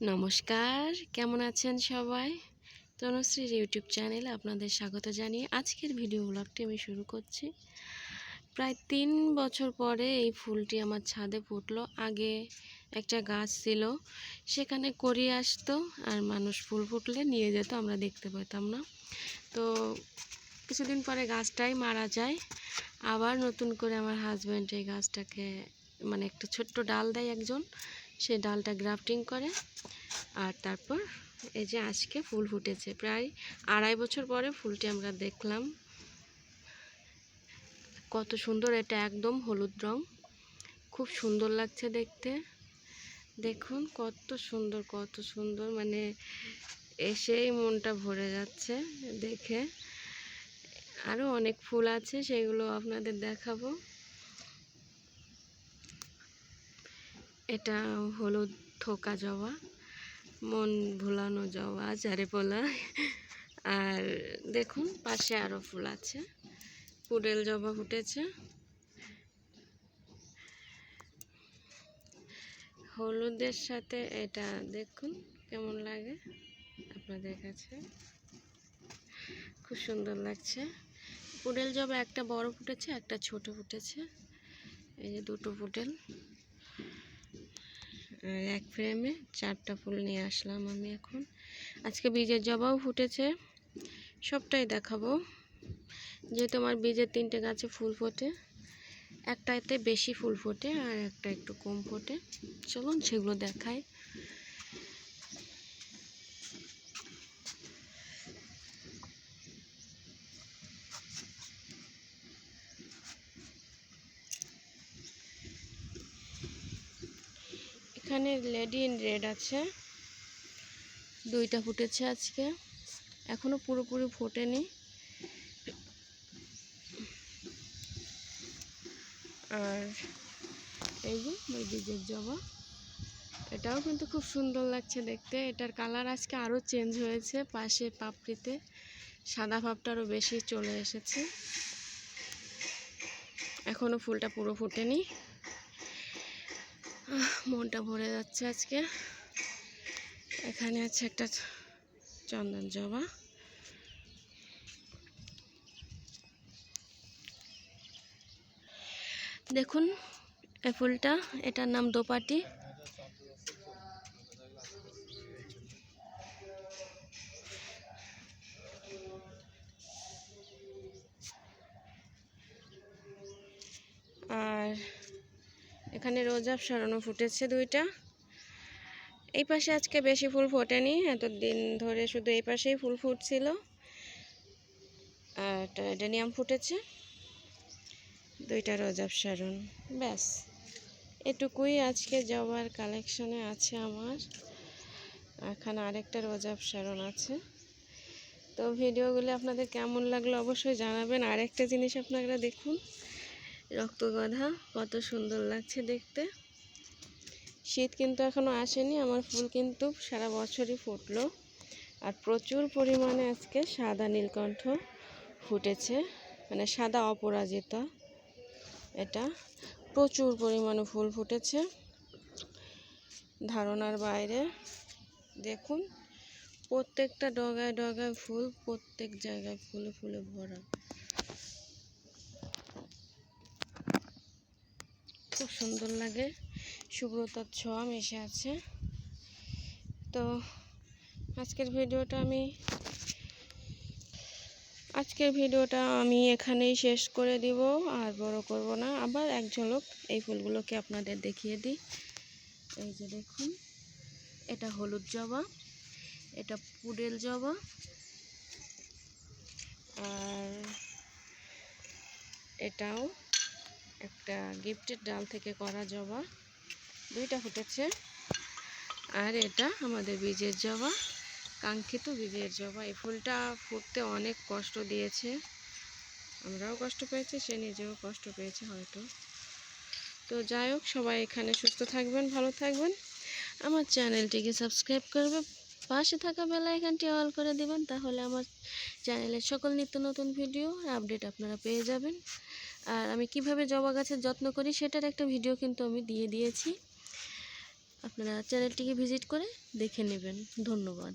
নমস্কার, কেমন আছেন সবাই? তনুশ্রীর ইউটিউব চ্যানেলে আপনাদের স্বাগত জানিয়ে আজকের ভিডিও ব্লগটি আমি শুরু করছি। প্রায় তিন বছর পরে এই ফুলটি আমার ছাদে ফুটলো। আগে একটা গাছ ছিল, সেখানে করিয়ে আসতো আর মানুষ ফুল ফুটলে নিয়ে যেত, আমরা দেখতে পেতাম না। তো কিছুদিন পরে গাছটাই মারা যায়। আবার নতুন করে আমার হাজব্যান্ড এই গাছটাকে মানে একটা ছোট্ট ডাল দেয় একজন। সে ডালটা গ্রাফটিং করে আর তারপর এই যে আজকে ফুল ফুটেছে। প্রায় আড়াই বছর পরে ফুলটি আমরা দেখলাম। কত সুন্দর, এটা একদম হলুদ রং। খুব সুন্দর লাগছে দেখতে। দেখুন কত সুন্দর কত সুন্দর মানে এসেই মনটা ভরে যাচ্ছে দেখে। আরও অনেক ফুল আছে, সেগুলো আপনাদের দেখাবো। এটা হলুদ থোকা জবা, মন ভোলানো জবা চারে পোলা আর দেখুন, পাশে আরও ফুল আছে। পুডেল জবা ফুটেছে। হলুদের সাথে এটা দেখুন কেমন লাগে আপনাদের কাছে? খুব সুন্দর লাগছে। পুডেল জবা একটা বড় ফুটেছে, একটা ছোট ফুটেছে। এই যে দুটো পুডেল। আর এক ফ্রেমে চারটা ফুল নিয়ে আসলাম আমি এখন। আজকে বীজের জবাও ফুটেছে, সবটাই দেখাবো। যেহেতু আমার বীজের তিনটে গাছে ফুল ফোটে, একটাতে বেশি ফুল ফোটে আর একটা একটু কম ফোটে। চলুন সেগুলো দেখাই। এখানে লেডি ইন রেড আছে। দুইটা ফুটেছে আজকে। এখনও পুরোপুরি ফোটেনি। আর এই যে বীজের জবা। এটাও কিন্তু খুব সুন্দর লাগছে দেখতে। এটার কালার আজকে আরও চেঞ্জ হয়েছে পাশে পাপড়িতে। সাদা ভাবটা আরও বেশি চলে এসেছে। এখনও ফুলটা পুরো ফুটেনি। মনটা ভরে যাচ্ছে আজকে। এখানে আছে একটা চন্দন জবা। দেখুন, এই ফুলটা, এটার নাম দোপাটি। আর এখানে রোজাব সরানো ফুটেছে দুইটা। এই পাশে আজকে বেশি ফুল ফোটেনি, এতদিন ধরে শুধু এই পাশেই ফুল ফুটছিল। আর ডেনিয়াম ফুটেছে। দুইটা রোজাব সারণ ব্যাস। এটুকুই আজকে জবার কালেকশনে আছে আমার। এখানে আরেকটা রোজাব সারণ আছে। তো ভিডিওগুলি আপনাদের কেমন লাগল অবশ্যই জানাবেন। আরেকটা জিনিস আপনারা দেখুন রক্তগাধা কত সুন্দর লাগছে দেখতে। শীত কিন্তু এখনও আসেনি, আমার ফুল কিন্তু সারা বছরই ফুটলো। আর প্রচুর পরিমাণে আজকে সাদা নীলকণ্ঠ ফুটেছে মানে সাদা অপরাজিতা এটা। প্রচুর পরিমাণে ফুল ফুটেছে। ধারণার বাইরে দেখুন, প্রত্যেকটা ডগায় ডগায় ফুল, প্রত্যেক জায়গায় ফুলে ফুলে ভরা। সুন্দর লাগে। শুভ্রতার ছোঁয়া মিশে আছে। তো আজকের ভিডিওটা আমি আজকের ভিডিওটা আমি এখানেই শেষ করে দিব, আর বড় করব না। আবার এক ঝলক এই ফুলগুলোকে আপনাদের দেখিয়ে দিই। এই যে দেখুন, এটা হলুদ জবা, এটা পুডেল জবা, আর এটাও একটা গিফটের ডাল থেকে করা জবা। দুইটা ফুটেছে। আর এটা আমাদের বীজের জবা, কাঙ্ক্ষিত বীজের জবা। এই ফুলটা ফুটতে অনেক কষ্ট দিয়েছে। আমরাও কষ্ট পেয়েছি, সে নিজেও কষ্ট পেয়েছে হয়তো। তো যাই হোক, সবাই এখানে সুস্থ থাকবেন, ভালো থাকবেন। আমার চ্যানেলটিকে সাবস্ক্রাইব করবে, পাশে থাকা বেলা এখানটি অল করে দিবেন, তাহলে আমার চ্যানেলের সকল নিত্য নতুন ভিডিও আপডেট আপনারা পেয়ে যাবেন। আর আমি কীভাবে জবা গাছের যত্ন করি সেটার একটা ভিডিও কিন্তু আমি দিয়ে দিয়েছি। আপনারা চ্যানেলটিকে ভিজিট করে দেখে নেবেন। ধন্যবাদ।